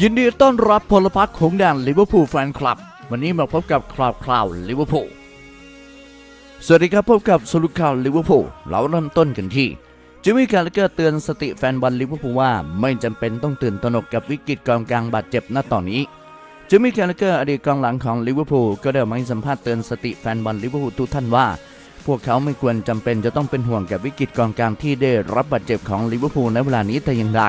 ยินดีต้อนรับพลพรรคของแดนลิเวอร์พูลแฟนคลับ วันนี้มาพบกับคราวคราวลิเวอร์พูลสวัสดีครับพบกับสรุปข่าวลิเวอร์พูลเราเริ่มต้นกันที่จิมมี่การ์เกอร์เตือนสติแฟนบอลลิเวอร์พูลว่าไม่จำเป็นต้องตื่นตระหนกกับวิกฤตกองกลางบาดเจ็บณตอนนี้จิมมี่การ์เกอร์อดีตกองหลังของลิเวอร์พูลก็ได้มาให้สัมภาษณ์เตือนสติแฟนบอลลิเวอร์พูลทุกท่านว่า พวกเขาไม่ควรจำเป็นจะต้องเป็นห่วงกับวิกฤตกองกลางที่ได้รับบาดเจ็บของลิเวอร์พูลในเวลานี้แต่อย่างใด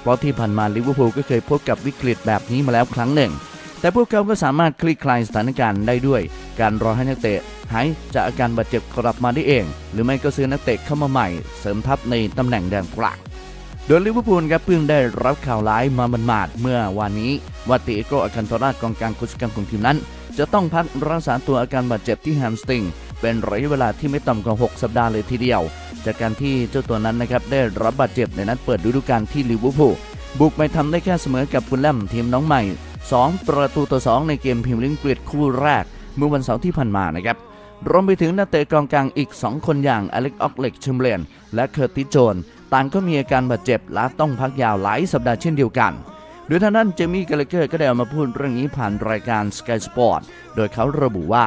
เพราะที่ผ่านมาลิเวอร์พูลก็เคยพบกับวิกฤตแบบนี้มาแล้วครั้งหนึ่ง แต่พวกเขาก็สามารถคลี่คลายสถานการณ์ได้ด้วย การรอให้นักเตะหายจากอาการบาดเจ็บกลับมาได้เอง หรือไม่ก็ซื้อนักเตะเข้ามาใหม่ เสริมทัพในตำแหน่งแดนกลางโดยลิเวอร์พูลครับเพิ่งได้รับข่าวร้ายมาบันมาดๆเมื่อวานนี้ว่าติเอโกอาคันโทรากองกลางกุศกรรมของทีมนั้น จะต้องพักรักษาตัวอาการบาดเจ็บที่แฮมสตริง เป็นระยะเวลาที่ไม่ต่ำกว่า 6 สัปดาห์เลยทีเดียว จากการที่เจ้าตัวนั้นนะครับได้รับบาดเจ็บในนัดเปิดฤดูกาลที่ลิเวอร์พูลบุกไปทำได้แค่เสมอกับฟุลแลมทีมน้องใหม่ 2 ประตูต่อ 2 ในเกมพรีเมียร์ลีกอังกฤษคู่แรก เมื่อวันเสาร์ที่ผ่านมานะครับรวมไปถึงนักเตะกองกลางอีก 2 คนอย่างอเล็กออกเล็กชิมเลนและเคอร์ติโจนต่างก็มีอาการบาดเจ็บและต้องพักยาวหลายสัปดาห์เช่นเดียวกันโดยทางด้านเจมี่กาลเกอร์ก็ได้ออกมาพูดเรื่องนี้ผ่านรายการ Sky Sport โดยเขาระบุว่า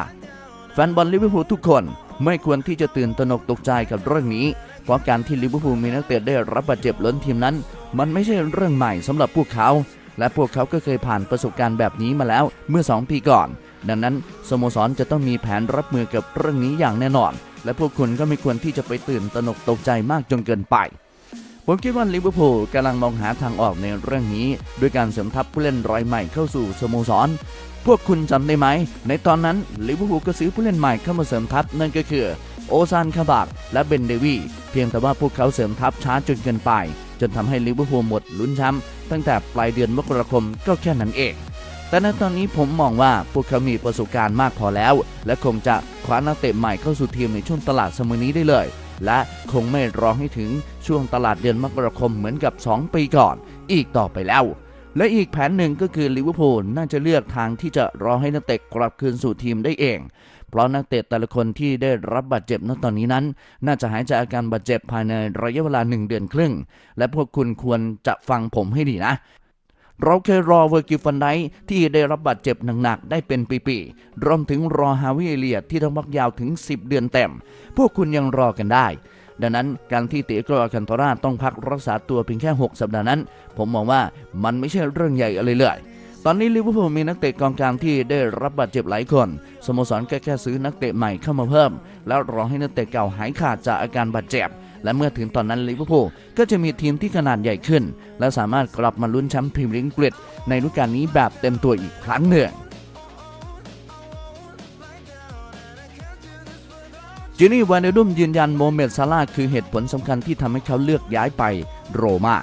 แฟนบอลลิเวอร์พูลทุกคนไม่ควรที่จะตื่นตระหนกตกใจกับเรื่องนี้ เพราะการที่ลิเวอร์พูลมีนักเตะได้รับบาดเจ็บล้นทีมนั้น มันไม่ใช่เรื่องใหม่สำหรับพวกเขา และพวกเขาก็เคยผ่านประสบการณ์แบบนี้มาแล้วเมื่อ 2 ปีก่อน ดังนั้นสโมสรจะต้องมีแผนรับมือกับเรื่องนี้อย่างแน่นอน และพวกคุณก็ไม่ควรที่จะไปตื่นตระหนกตกใจมากจนเกินไป ผมคิดว่าลิเวอร์พูลกำลังมองหาทางออกในเรื่องนี้ ด้วยการเสริมทัพผู้เล่นรายใหม่เข้าสู่สโมสร พวกคุณจำได้ไหม ในตอนนั้นลิเวอร์พูลก็ซื้อผู้เล่นใหม่เข้ามาเสริมทัพนั่นก็คือโอซานคาบากและเบนเดวีเพียงแต่ว่าพวกเขาเสริมทัพช้าจนเกินไป จนทำให้ลิเวอร์พูลหมดลุ้นแชมป์ตั้งแต่ปลายเดือนมกราคมก็แค่นั้นเอง แต่ในตอนนี้ผมมองว่าพวกเขามีประสบการณ์มากพอแล้ว และคงจะคว้านักเตะใหม่เข้าสู่ทีมในช่วงตลาดสมัยนี้ได้เลย และคงไม่รอให้ถึงช่วงตลาดเดือนมกราคมเหมือนกับ 2 ปีก่อน อีกต่อไปแล้วและอีกแผนหนึ่งก็คือลิเวอร์พูลน่าจะเลือกทางที่จะรอให้นักเตะกลับคืนสู่ทีมได้เอง เพราะนักเตะแต่ละคนที่ได้รับบาดเจ็บณตอนนี้นั้น น่าจะหายจากอาการบาดเจ็บภายในระยะเวลาหนึ่งเดือนครึ่ง และพวกคุณควรจะฟังผมให้ดีนะ เราเคยรอเวอร์กิฟันไดที่ได้รับบาดเจ็บหนักๆได้เป็นปีๆรวมถึงรอฮาวิเอเลียที่ต้องพักยาวถึง 10 เดือนเต็ม พวกคุณยังรอกันได้ ดังนั้นการที่เตโกรอาคันโทราต้องพักรักษาตัวเพียงแค่ 6 สัปดาห์นั้น ผมมองว่ามันไม่ใช่เรื่องใหญ่อะไรเลยตอนนี้ลิเวอร์พูลมีนักเตะกองกลางที่ได้รับบาดเจ็บหลายคน สโมสรก็แค่ซื้อนักเตะใหม่เข้ามาเพิ่ม แล้วรอให้นักเตะเก่าหายขาดจากอาการบาดเจ็บ และเมื่อถึงตอนนั้นลิเวอร์พูลก็จะมีทีมที่ขนาดใหญ่ขึ้น และสามารถกลับมาลุ้นแชมป์พรีเมียร์ลีกอังกฤษในฤดูกาลนี้แบบเต็มตัวอีกครั้งหนึ่งจินี่วานเดดุมยืนยันโมเมดซาลาคือเหตุผลสำคัญที่ทำให้เขาเลือกย้ายไปโรม่า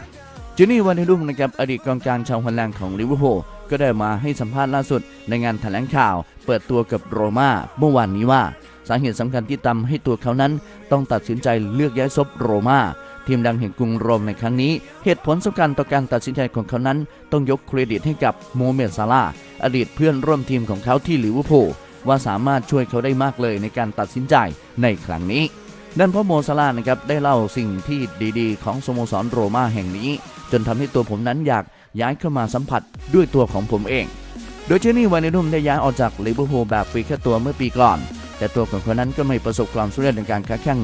จินี่วานเดดุมนะครับอดีตกองกลางชาวฮอลแลนด์ของลิเวอร์พูลก็ได้มาให้สัมภาษณ์ล่าสุดในงานแถลงข่าว เปิดตัวกับโรม่าเมื่อวานนี้ว่า สาเหตุสำคัญที่ทำให้ตัวเขานั้น ต้องตัดสินใจเลือกย้ายซบโรม่าทีมดังแห่งกรุงโรมในครั้งนี้ เหตุผลสำคัญต่อการตัดสินใจของเขานั้น ต้องยกเครดิตให้กับโมเมดซาลาอดีตเพื่อนร่วมทีมของเขาที่ลิเวอร์พูลว่าสามารถช่วยเขาได้มากเลยในการตัดสินใจในครั้งนี้นั่นพราะโมซาลานะครับได้เล่าสิ่งที่ดีๆ ของสโมสรโรม่าแห่งนี้ จนทำให้ตัวผมนั้นอยากย้ายเข้ามาสัมผัสด้วยตัวของผมเอง โดยเจนี่วานเนดุมได้ย้ายออกจากลิเวอร์พูลแบบฟรีแค่ตัวเมื่อปีก่อน แต่ตัวของเขานั้นก็ไม่ประสบความสำเร็จในการค้าแข่ง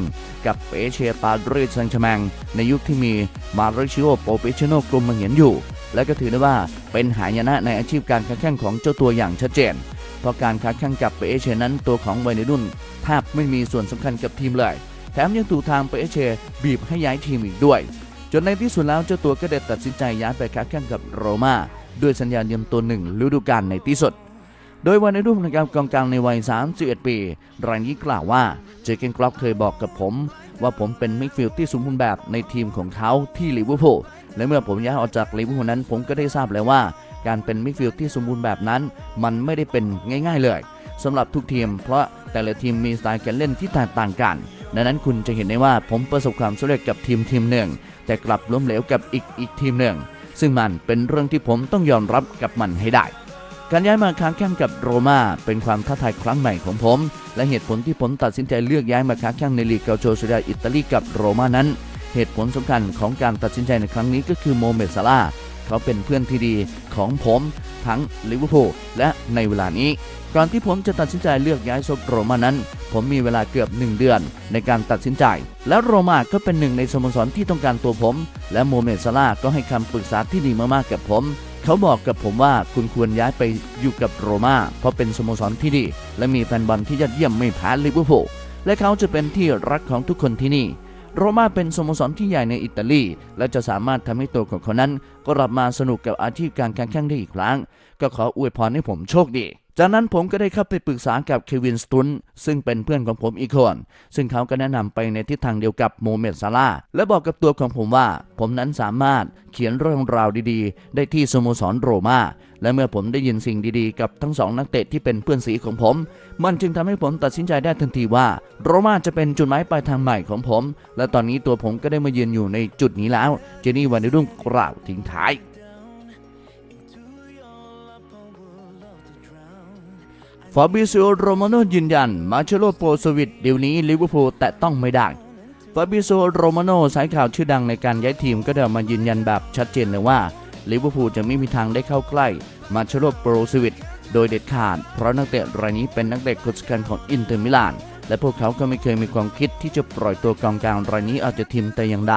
กับเปเชปาดริสแซงต์แชร์แมงในยุคที่มีมาริชิโอโปเปชโนกลุ่มมาเหียนอยู่ และก็ถือได้ว่าเป็นหายนะในอาชีพการค้าแข่งของเจ้าตัวอย่างชัดเจน เพราะการค้าแข่งกับเปเชนั้นตัวของวเนดุนแทบไม่มีส่วนสำคัญกับทีมเลยแถมยังถูกทางเปเชบีบให้ย้ายทีมอีกด้วย จนในที่สุดแล้วเจ้าตัวก็ได้ตัดสินใจย้ายไปค้าแข่งกับโรม่าด้วยสัญญายืมตัวหนึ่งฤดูกาลในที่สุด โดยวันในรูปนะครับกองกลางในวัย 31 ปี รายนี้กล่าวว่า เจเกนกล็อกเคยบอกกับผม ว่าผมเป็นมิดฟิลด์ที่สมบูรณ์แบบในทีมของเขาที่ลิเวอร์พูล และเมื่อผมย้ายออกจากลิเวอร์พูลนั้น ผมก็ได้ทราบแล้วว่า การเป็นมิดฟิลด์ที่สมบูรณ์แบบนั้น มันไม่ได้เป็นง่าย ๆ เลยสำหรับทุกทีม เพราะแต่ละทีมมีสไตล์การเล่นที่แตกต่างกัน ดังนั้นคุณจะเห็นได้ว่าผมประสบความสำเร็จกับทีมทีมหนึ่ง แต่กลับล้มเหลวกับอีกอีกทีมหนึ่ง ซึ่งมันเป็นเรื่องที่ผมต้องยอมรับกับมันให้ได้ การย้ายมาค้าแข่งกับโรม่าเป็นความท้าทายครั้งใหม่ของผม และเหตุผลที่ผมตัดสินใจเลือกย้ายมาค้าแข่งในลีกเกาโชซีเรียอิตาลีกับโรม่านั้น เหตุผลสำคัญของการตัดสินใจในครั้งนี้ก็คือโมเมดซาลาเขาเป็นเพื่อนที่ดีของผมทั้งลิเวอร์พูลและในเวลานี้ก่อนที่ผมจะตัดสินใจเลือกย้ายโซโรมานั้น ผมมีเวลาเกือบ 1 เดือนในการตัดสินใจ และโรมาก็เป็นหนึ่งในสโมสรที่ต้องการตัวผม และโมเมดซาลาก็ให้คำปรึกษาที่ดีมากๆกับผม เขาบอกกับผมว่าคุณควรย้ายไปอยู่กับโรมาเพราะเป็นสโมสรที่ดี และมีแฟนบอลที่ยอดเยี่ยมไม่แพ้ลิเวอร์พูลและเขาจะเป็นที่รักของทุกคนที่นี่ โรม่าเป็นสโมสรที่ใหญ่ในอิตาลี และจะสามารถทำให้ตัวของเขานั้น กลับมาสนุกกับอาชีพการแข่งขันได้อีกครั้ง ก็ขออวยพรให้ผมโชคดี จากนั้นผมก็ได้เข้าไปปรึกษากับเควินสตุนซึ่งเป็นเพื่อนของผมอีกคน ซึ่งเขาก็แนะนำไปในทิศทางเดียวกับโมเมดซาลาและบอกกับตัวของผมว่า ผมนั้นสามารถเขียนเรื่องราวดีๆ ได้ที่สโมสรโรม่าและเมื่อผมได้ยินสิ่งดีๆ กับทั้งสองนักเตะที่เป็นเพื่อนสีของผม มันจึงทำให้ผมตัดสินใจได้ทันทีว่า โรม่าจะเป็นจุดหมายปลายทางใหม่ของผม และตอนนี้ตัวผมก็ได้มายืนอยู่ในจุดนี้แล้ว เจนี่วันในรุ่งกล่าวทิ้งท้าย ฟาบิซิโอโรมาโนยืนยัน มาเชโลโปโซวิตเดี๋ยวนี้ลิเวอร์พูลแตะต้องไม่ได้ฟาบิซิโอโรมาโนสายข่าวชื่อดังในการย้ายทีมก็ได้ออกมายืนยันแบบชัดเจนเลยว่าลิเวอร์พูลจะไม่มีทางได้เข้าใกล้มาเชโลโปโซวิตโดยเด็ดขาด เพราะนักเตะรายนี้เป็นนักเตะคนสำคัญของอินเตอร์มิลานและพวกเขาก็ไม่เคยมีความคิดที่จะปล่อยตัวกองกลางรายนี้ออกจากทีมแต่อย่างใด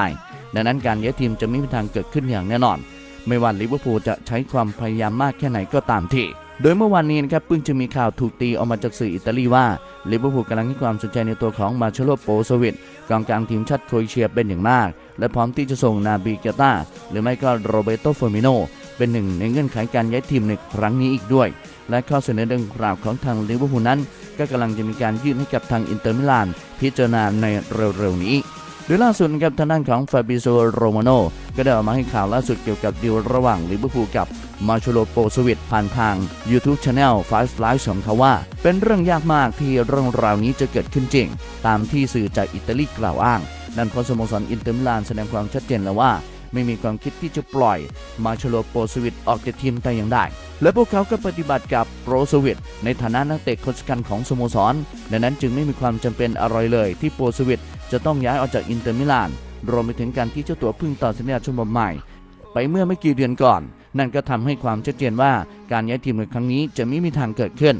ดังนั้นการย้ายทีมจะไม่มีทางเกิดขึ้นอย่างแน่นอน ไม่ว่าลิเวอร์พูลจะใช้ความพยายามมากแค่ไหนก็ตามที โดยเมื่อวานนี้นะครับเพิ่งจะมีข่าวถูกตีออกมาจากสื่ออิตาลีว่าลิเวอร์พูลกำลังให้ความสนใจในตัวของมาเชโลโปโซวิตกองกลางทีมชาติโครเอเชียเป็นอย่างมาก และพร้อมที่จะส่งนาบีเกตาหรือไม่ก็โรเบโตเฟอร์มิโนเป็นหนึ่งในเงื่อนไขการย้ายทีมในครั้งนี้อีกด้วย และข้อเสนอดังกล่าวของทางลิเวอร์พูลนั้น ก็กำลังจะมีการยื่นให้กับทางอินเตอร์มิลานพิจารณาในเร็วๆนี้ โดยล่าสุดนะครับทางด้านของฟาบิโซโรมาโนก็ได้ออกมาให้ข่าวล่าสุดเกี่ยวกับดีลระหว่างลิเวอร์พูลกับมาชโลโปสวิตผ่านทาง YouTube Channel Five Live ของเขาว่า เป็นเรื่องยากมากที่เรื่องราวนี้จะเกิดขึ้นจริง ตามที่สื่อจากอิตาลีกล่าวอ้างนั่นเพราะสโมสรอินเตอร์มิลานแสดงความชัดเจนแล้วว่า ไม่มีความคิดที่จะปล่อยมาชโลโปสวิตออกจากทีมแต่อย่างใดและพวกเขาก็ปฏิบัติกับโปรสวิตในฐานะนักเตะคนสำคัญของสโมสร ดังนั้นจึงไม่มีความจำเป็นอะไรเลยที่โปรสวิต จะต้องย้ายออกจากอินเตอร์มิลาน รวมไปถึงการที่เจ้าตัวเพึ่งต่อสัญญาฉบับใหม่ ไปเมื่อไม่กี่เดือนก่อน นั่นก็ทำให้ความชัดเจนว่าการย้ายทีมในครั้งนี้จะไม่มีทางเกิดขึ้น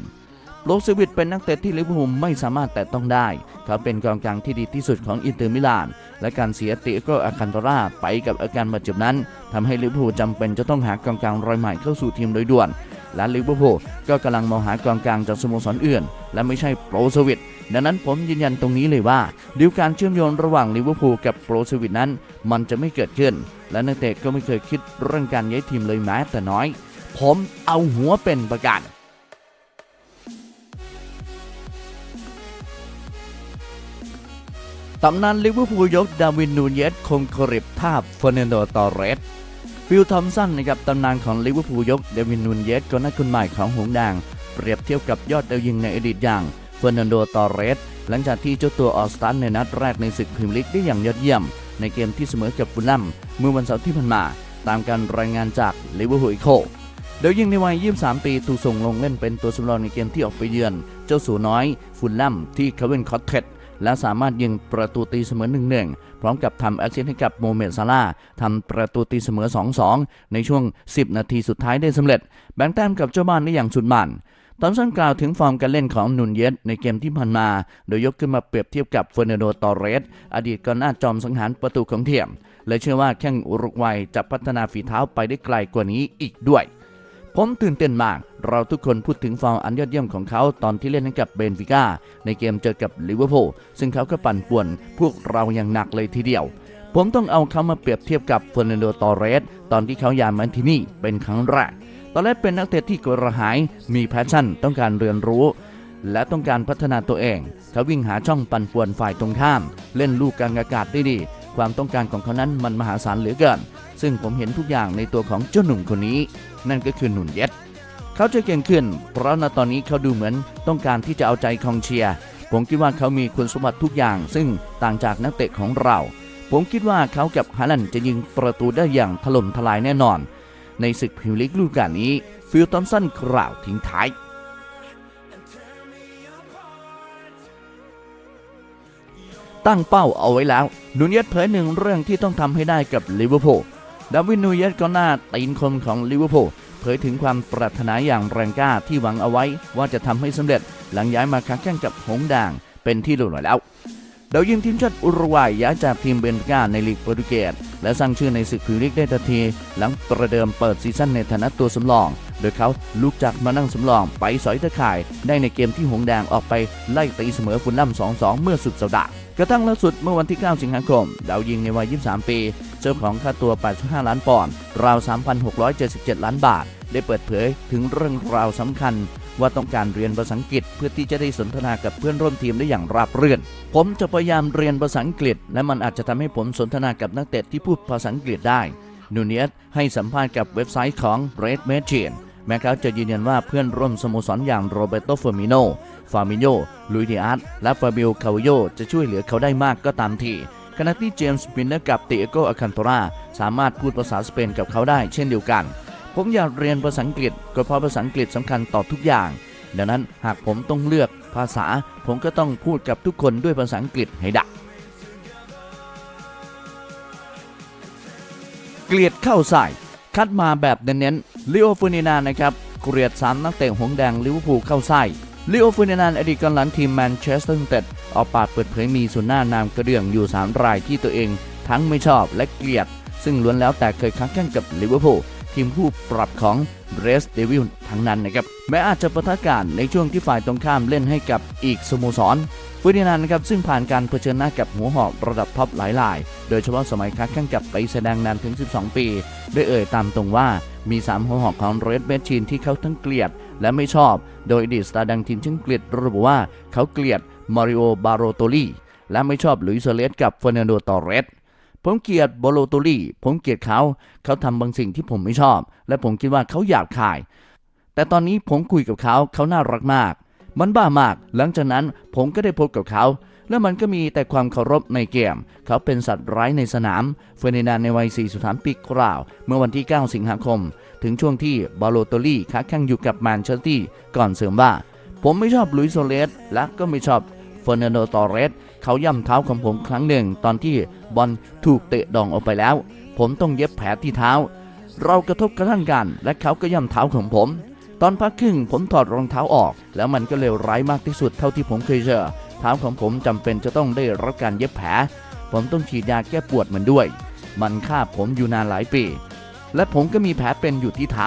โลสวิตเป็นนักเตะที่ลิเวอร์พูลไม่สามารถแตะต้องได้ เขาเป็นกองกลางที่ดีที่สุดของอินเตอร์มิลาน และการเสียเตโกอาคันโตราไปกับอาการบาดเจ็บนั้นทำให้ลิเวอร์พูลจำเป็นจะต้องหากองกลางรายใหม่เข้าสู่ทีมโดยด่วน และลิเวอร์พูลก็กำลังมองหากองกลางจากสโมสรอื่น และไม่ใช่โปรสวิตดังนั้นผมยืนยันตรงนี้เลยว่าดีลการเชื่อมโยงระหว่างลิเวอร์พูลกับโปรสวิตนั้น มันจะไม่เกิดขึ้น และนักเตะก็ไม่เคยคิดเรื่องการย้ายทีมเลยแม้แต่น้อย ผมเอาหัวเป็นประกันตำนานลิเวอร์พูลยกดาวินนูเยสคงกริบทาบเฟอร์นันโดตอเรส ฟิลทอมสันนะครับตำนานของลิเวอร์พูลยกเดวินนูเยสก็นักคุณใหม่ของหงส์แดงเปรียบเทียบกับยอดดาวยิงในอดีตอย่างเฟอร์นันโดตอเรส หลังจากที่เจ้าตัวออสตาร์ทในนัดแรกในศึกพรีเมียร์ลีกได้อย่างยอดเยี่ยม ในเกมที่เสมอกับฟูลแลมเมื่อวันเสาร์ที่ผ่านมา ตามการรายงานจากลิเวอร์พูลอีโคเดวยิงในวัย 23 ปีถูกส่งลงเล่นเป็นตัวสำรองในเกมที่ออกไปเยือน เจ้าสูน้อยฟุลแลมที่คาเวนคอตเทด และสามารถยิงประตูตีเสมอ1-1พร้อมกับทำแอสซิสต์ให้กับโมเมดซาลาทำประตูตีเสมอ 2-2 ในช่วง 10 นาทีสุดท้ายได้สำเร็จ แบ่งแต้มกับเจ้าบ้านได้อย่างสุดมันตอมสันกล่าวถึงฟอร์มการเล่นของนุนเยสในเกมที่ผ่านมา โดยยกขึ้นมาเปรียบเทียบกับเฟอร์นันโด ตอเรส อดีตกองหน้าจอมสังหารประตูของเทียม และเชื่อว่าแข้งอุรุกวัยจะพัฒนาฝีเท้าไปได้ไกลกว่านี้อีกด้วย ผมตื่นเต้นมาก เราทุกคนพูดถึงฟอร์มอันยอดเยี่ยมของเขาตอนที่เล่นให้กับเบนฟิก้าในเกมเจอกับลิเวอร์พูลซึ่งเขาก็ปั่นป่วนพวกเราอย่างหนักเลยทีเดียว ผมต้องเอาเขามาเปรียบเทียบกับเฟอร์นันโด ตอเรส ตอนที่เขาย้ายมาที่นี่เป็นครั้งแรก ตอนแรกเป็นนักเตะที่กระหาย มีแพชชั่น ต้องการเรียนรู้ และต้องการพัฒนาตัวเอง เขาวิ่งหาช่องปั่นป่วนฝ่ายตรงข้าม เล่นลูกกลางอากาศได้ดี ความต้องการของเขานั้นมันมหาศาลเหลือเกิน ซึ่งผมเห็นทุกอย่างในตัวของเจ้าหนุ่มคนนี้ นั่นก็คือหนุนเย็ดเขาจะเก่งขึ้น เพราะณตอนนี้เขาดูเหมือนต้องการที่จะเอาใจคองเชียร์ผมคิดว่าเขามีคุณสมบัติทุกอย่าง ซึ่งต่างจากนักเตะของเรา ผมคิดว่าเขากับฮาลันจะยิงประตูได้อย่างถล่มทลายแน่นอน ในศึกพรีเมียร์ลีกฤดูกาลนี้ฟิลตอมสันกล่าวทิ้งท้ายตั้งเป้าเอาไว้แล้วนูเนียสเผยหนึ่งเรื่องที่ต้องทำให้ได้กับลิเวอร์พูล ดาวินนูเยสก็หน้าตีนคมของลิเวอร์พูลเผยถึงความปรารถนาอย่างแรงกล้าที่หวังเอาไว้ว่าจะทำให้สำเร็จหลังย้ายมาค้าแข่งกับหงด่างเป็นที่รู้หน่อยแล้ว ดาวยิงทีมชาติอุรุกวัยย้ายจากทีมเบนกาในลีกโปรตุเกสและสร้างชื่อในศึกพรีเมียร์ลีกได้ทันที หลังประเดิมเปิดซีซั่นในฐานะตัวสำรอง โดยเขาลุกจากมานั่งสำรองไปสอยตะข่าย ได้ในเกมที่หงแดงออกไปไล่ตีเสมอฟุลลัม2-2 เมื่อสุดสัปดาห์กระทั่งล่าสุดเมื่อวันที่ 9 สิงหาคม ดาวยิงในวัย 23 ปี เจ้าของค่าตัว 85 ล้านปอนด์ ราว 3,677 ล้านบาท ได้เปิดเผยถึงเรื่องราวสำคัญ ว่าต้องการเรียนภาษาอังกฤษ เพื่อที่จะได้สนทนากับเพื่อนร่วมทีมได้อย่างราบรื่น ผมจะพยายามเรียนภาษาอังกฤษ และมันอาจจะทำให้ผมสนทนากับนักเตะที่พูดภาษาอังกฤษได้นูเนียสให้สัมภาษณ์กับเว็บไซต์ของ Red Machine แม้เขาจะยืนยันว่าเพื่อนร่วมสโมสรอย่างโรเบโตเฟอร์มิโน ฟามิโยลุยดิอาร์ตและฟาบิโอคาวิโยจะช่วยเหลือเขาได้มากก็ตามทีขณะที่เจมส์ปินเนอร์กับเตโกอาคันโตราสามารถพูดภาษาสเปนกับเขาได้เช่นเดียวกัน ผมอยากเรียนภาษาอังกฤษก็เพราะภาษาอังกฤษสำคัญต่อทุกอย่าง ดังนั้นหากผมต้องเลือกภาษา ผมก็ต้องพูดกับทุกคนด้วยภาษาอังกฤษให้ได้เกลียดเข้าใส่ คัดมาแบบเน้นๆลิโอฟูนินานะครับเกลียดสามนักเตะหงส์แดงลิเวอร์พูลเข้าใส่ลิโอฟูนินานอดีตกองหลังทีมแมนเชสเตอร์ยูไนเต็ดออกปากเปิดเผยมีส่วนหน้านามกระเดื่องอยู่ 3 รายที่ตัวเอง ทั้งไม่ชอบและเกลียด ซึ่งล้วนแล้วแต่เคยค้าแข่งกับลิเวอร์พูล ทีมผู้ปรับของเรสเดวิลทั้งนั้นนะครับแม้อาจจะประทะกันในช่วงที่ฝ่ายตรงข้ามเล่นให้กับอีกสโมสรฟูดินานนะครับซึ่งผ่านการเผชิญหน้ากับหัวหอกระดับท็อปหลายราย โดยเฉพาะสมัยค้าแข่งกับไปแสดงนานถึง 12 ปี ได้เอ่ยตามตรงว่ามี 3 หัวหอกของเรดเบชีนที่เขาทั้งเกลียดและไม่ชอบ โดยอดีตสตาร์ดังทีมชื่อเกลียดระบุว่าเขาเกลียดมาริโอบาโรโตลีและไม่ชอบหลุยส์โซเลสกับเฟอร์นันโดตอเรส ผมเกลียดโบโลโตลีผมเกลียดเขา เขาทำบางสิ่งที่ผมไม่ชอบ และผมคิดว่าเขาหยาบคาย แต่ตอนนี้ผมคุยกับเขาเขาน่ารักมาก มันบ้ามาก หลังจากนั้นผมก็ได้พบกับเขา และมันก็มีแต่ความเคารพในเกม เขาเป็นสัตว์ร้ายในสนาม เฟอร์ดินานในวัย 43 ปีกล่าว เมื่อวันที่ 9 สิงหาคม ถึงช่วงที่บาโลโตลี่ค้าแข่งอยู่กับแมนเชสเตอร์ก่อนเสริมว่า ผมไม่ชอบลุยโซเลสและก็ไม่ชอบเฟอร์นันโดตอเรส เขาย่ำเท้าของผมครั้งหนึ่ง ตอนที่บอลถูกเตะดองออกไปแล้ว ผมต้องเย็บแผลที่เท้า เรากระทบกระทั่งกัน และเขาก็ย่ำเท้าของผม ตอนพักครึ่งผมถอดรองเท้าออก แล้วมันก็เลวร้ายมากที่สุดเท่าที่ผมเคยเจอเท้าของผมจำเป็นจะต้องได้รับการเย็บแผล ผมต้องฉีดยาแก้ปวดมันด้วย มันฆ่าผมอยู่นานหลายปี และผมก็มีแผลเป็นอยู่ที่เท้า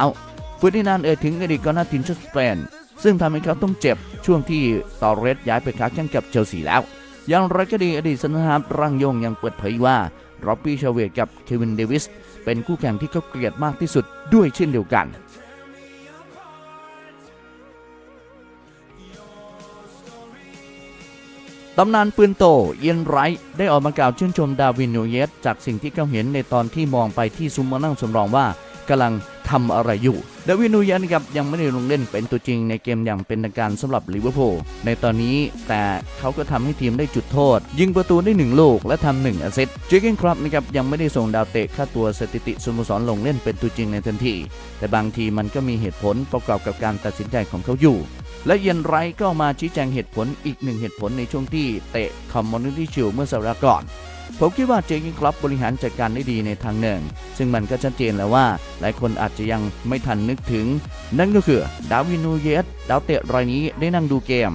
เฟอร์ดินานเอ่ยถึงอดีตกองหน้าทีมชาติสเปนซึ่งทำให้เขาต้องเจ็บช่วงที่ตอร์เรสย้ายไปค้าแข่งกับเชลซีแล้ว อย่างไรก็ดีอดีตสนามรังยงยังเปิดเผยว่าร็อบบี้ชาเวตกับเควินเดวิสเป็นคู่แข่งที่เขาเกลียดมากที่สุดด้วยเช่นเดียวกันตำนานปืนโตเอียนไรท์ได้ออกมากล่าวชื่นชมดาวินนูเยสจากสิ่งที่เขาเห็นในตอนที่มองไปที่ซุ้มมานั่งสำรองว่ากำลังทำอะไรอยู่ ดวินนูยสนครับยังไม่ได้ลงเล่นเป็นตัวจริงในเกมอย่างเป็นทางการสำหรับลิเวอร์พูลในตอนนี้แต่เขาก็ทำให้ทีมได้จุดโทษ ยิงประตูได้หนึ่งลูกและทำหนึ่งแอสซิสต์เจเกนครับนะครับยังไม่ได้ส่งดาวเตะค่าตัวสถิติสโมสรลงเล่นเป็นตัวจริงในทันที แต่บางทีมันก็มีเหตุผลประกอบกับการตัดสินใจของเขาอยู่ และเย็นไรก็มาชี้แจงเหตุผลอีกหนึ่งเหตุผลในช่วงที่เตะคอมมอนิตี้ชิลเมื่อสัปดาห์ก่อน ผมคิดว่าเจยิงคลับบริหารจัดการได้ดีในทางหนึ่ง ซึ่งมันก็ชัดเจนแล้วว่า หลายคนอาจจะยังไม่ทันนึกถึง นั่นก็คือดาวินูเยสดาวเตะรายนี้ได้นั่งดูเกม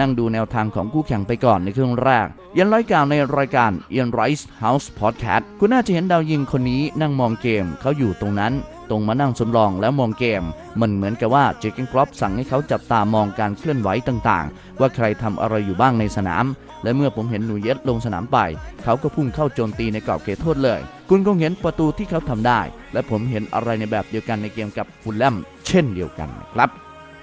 นั่งดูแนวทางของคู่แข่งไปก่อนในครึ่งแรกยันร้อยกล่าวในรายการเอียนไรส์เฮาส์พอดแคสต์คุณน่าจะเห็นดาวยิงคนนี้นั่งมองเกมเขาอยู่ตรงนั้น ตรงมานั่งสำรองแล้วมองเกม มันเหมือนกับว่าเจคเกนครอปสั่งให้เขาจับตามองการเคลื่อนไหวต่างๆ ว่าใครทำอะไรอยู่บ้างในสนาม และเมื่อผมเห็นหนูเยสลงสนามไป เขาก็พุ่งเข้าโจมตีในกรอบเขตโทษเลย คุณคงเห็นประตูที่เขาทำได้ และผมเห็นอะไรในแบบเดียวกันในเกมกับฟูลแลมเช่นเดียวกันนะครับ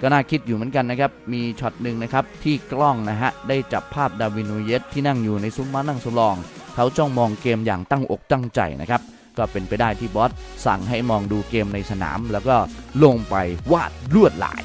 ก็น่าคิดอยู่เหมือนกันนะครับ มีช็อตหนึ่งนะครับ ที่กล้องนะฮะ ได้จับภาพดาวินูเยสที่นั่งอยู่ในซุ้มม้านั่งสำรอง เขาจ้องมองเกมอย่างตั้งอกตั้งใจนะครับ ก็เป็นไปได้ที่บอสสั่งให้มองดูเกมในสนาม แล้วก็ลงไปวาดลวดลาย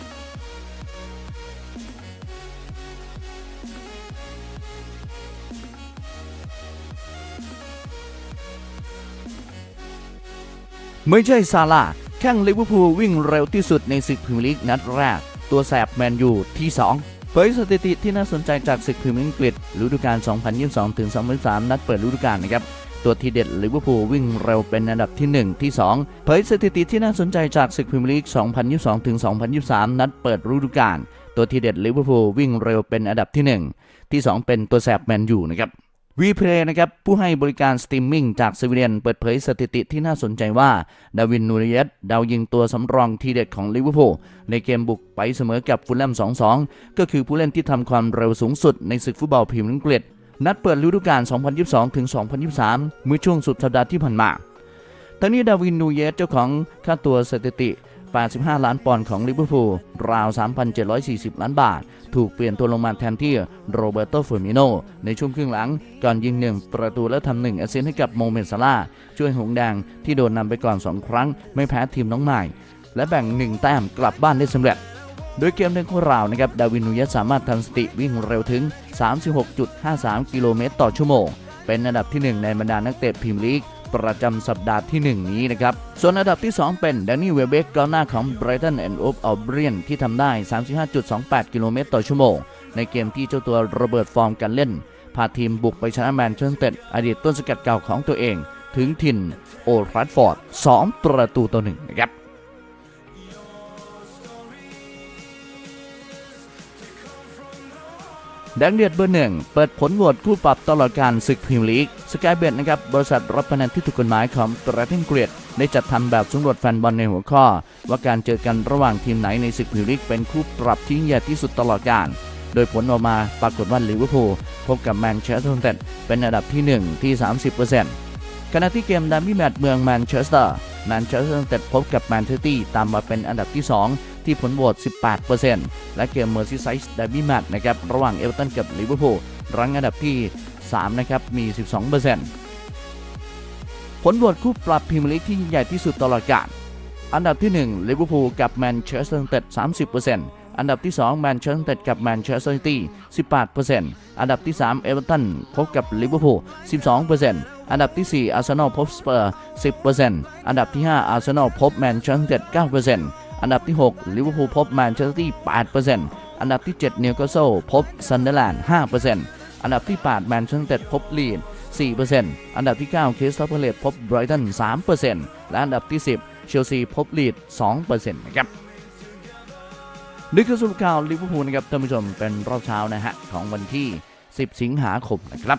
ไม่ใช่ซาร่าแข้งลิเวอร์พูลวิ่งเร็วที่สุดในศึกพรีเมียร์ลีกนัดแรก ตัวแสบแมนยูที่ 2 เผยสถิติที่น่าสนใจจากศึกพรีเมียร์ลีกอังกฤษฤดูกาล 2022-2023 นัดเปิดฤดูกาลนะครับ ตัวทีเด็ดลิเวอร์พูลวิ่งเร็วเป็นอันดับที่ 1 ที่ 2 เผยสถิติที่น่าสนใจจากศึกพรีเมียร์ลีก 2022ถึง2023 นัดเปิดฤดูกาล ตัวทีเด็ดลิเวอร์พูลวิ่งเร็วเป็นอันดับที่ 1 ที่ 2 เป็นตัวแสบแมนยูนะครับวีเพลย์นะครับผู้ให้บริการสตรีมมิ่งจากสวีเดนเปิดเผยสถิติที่น่าสนใจว่า ดาวินนูริเยสดาวยิงตัวสำรองทีเด็ดของลิเวอร์พูลในเกมบุกไปเสมอกับฟูลแลม 2-2 ก็คือผู้เล่นที่ทำความเร็วสูงสุดในศึกฟุตบอลพรีเมียร์ลีก นัดเปิดฤดูกาล 2022 ถึง 2023 เมื่อช่วงสุดสัปดาห์ที่ผ่านมาทั้งนี้ดาวินนูเยสเจ้าของค่าตัวสถิติ 85 ล้านปอนด์ของลิเวอร์พูลราว 3,740 ล้านบาท ถูกเปลี่ยนตัวลงมาแทนที่โรเบิร์โตเฟอร์มิโนในช่วงครึ่งหลัง ก่อนยิงหนึ่งประตูและทำหนึ่งแอสซิสต์ให้กับโมเมนซาลาช่วยหงส์แดงที่โดนนำไปก่อน 2 ครั้ง ไม่แพ้ทีมน้องใหม่ และแบ่ง 1 แต้มกลับบ้านได้สำเร็จ โดยเกมเดินของเรานะครับดาวินนูยสสามารถทำสติวิ่งเร็วถึง 36.53 กิโลเมตรต่อชั่วโมง เป็นอันดับที่ 1 ในบรรดานักเตะพรีเมียร์ลีกประจำสัปดาห์ที่ 1 นี้นะครับ ส่วนอันดับที่ 2 เป็นแดนนี่เวเบกกองหน้าของ Brighton and Hove Albion ที่ทำได้ 35.28 กิโลเมตรต่อชั่วโมง ในเกมที่เจ้าตัวระเบิดฟอร์มการเล่น พาทีมบุกไปชนะแมนเชสเตอร์อดีตต้นสกัดเก่าของตัวเอง ถึงถิ่นโอลด์แทรฟฟอร์ด 2 ประตูต่อหนึ่งนะครับ แดงเดือดเบอร์หนึ่งเปิดผลโหวตคู่ปรับตลอดการศึกพรีเมียร์ลีกสกายเบดนะครับบริษัทรับพนันที่ถูกกฎหมายของประเทศอังกฤษได้จัดทำแบบสำรวจแฟนบอลในหัวข้อ ว่าการเจอกันระหว่างทีมไหนในศึกพรีเมียร์ลีกเป็นคู่ปรับที่ยิ่งใหญ่ที่สุดตลอดกาลโดยผลออกมาปรากฏว่าลิเวอร์พูลพบกับแมนเชสเตอร์ยูไนเต็ดเป็นอันดับที่ 1 ที่ 30%ขณะที่เกมดาร์บี้แมตช์เมืองแมนเชสเตอร์แมนเชสเตอร์ยูไนเต็ดพบกับแมนเชสเตอร์ตามมาเป็นอันดับที่ 2 ที่ผลโหวต 18%และเกมเมอร์ซีไซส์ดาร์บี้แมตช์นะครับระหว่างเอเวอร์ตันกับลิเวอร์พูลรั้งอันดับที่ 3 นะครับ มี 12%ผลโหวตคู่ปรับพรีเมียร์ลีกที่ยิ่งใหญ่ที่สุดตลอดกาลอันดับที่1ลิเวอร์พูลกับแมนเชสเตอร์ยูไนเต็ด30%อันดับที่2แมนเชสเตอร์ยูไนเต็ดกับแมนเชสเตอร์ซิตี้18%อันดับที่3เอเวอร์ตันพบกับลิเวอร์พูล12%อันดับที่ 4 อาร์เซนอลพบสเปอร์ 10%อันดับที่ 5 อาร์เซนอลพบแมนเชสเตอร์ยูไนเต็ด9%อ อันดับที่6ลิเวอร์พูลพบแมนเชสเตอร์ซิตี้8%อันดับที่7นิวคาสเซิลพบซันเดอร์แลนด์5%อันดับที่8แมนเชสเตอร์ยูไนเต็ดพบลีด4%อันดับที่9คริสตัลพาเลตพบไบรตัน3%และอันดับที่ 10 เชลซีพบลีด2%นะครับนี่คือสรุปข่าวลิเวอร์พูลนะครับท่านผู้ชมเป็นรอบเช้านะฮะของวันที่ 10 สิงหาคมนะครับ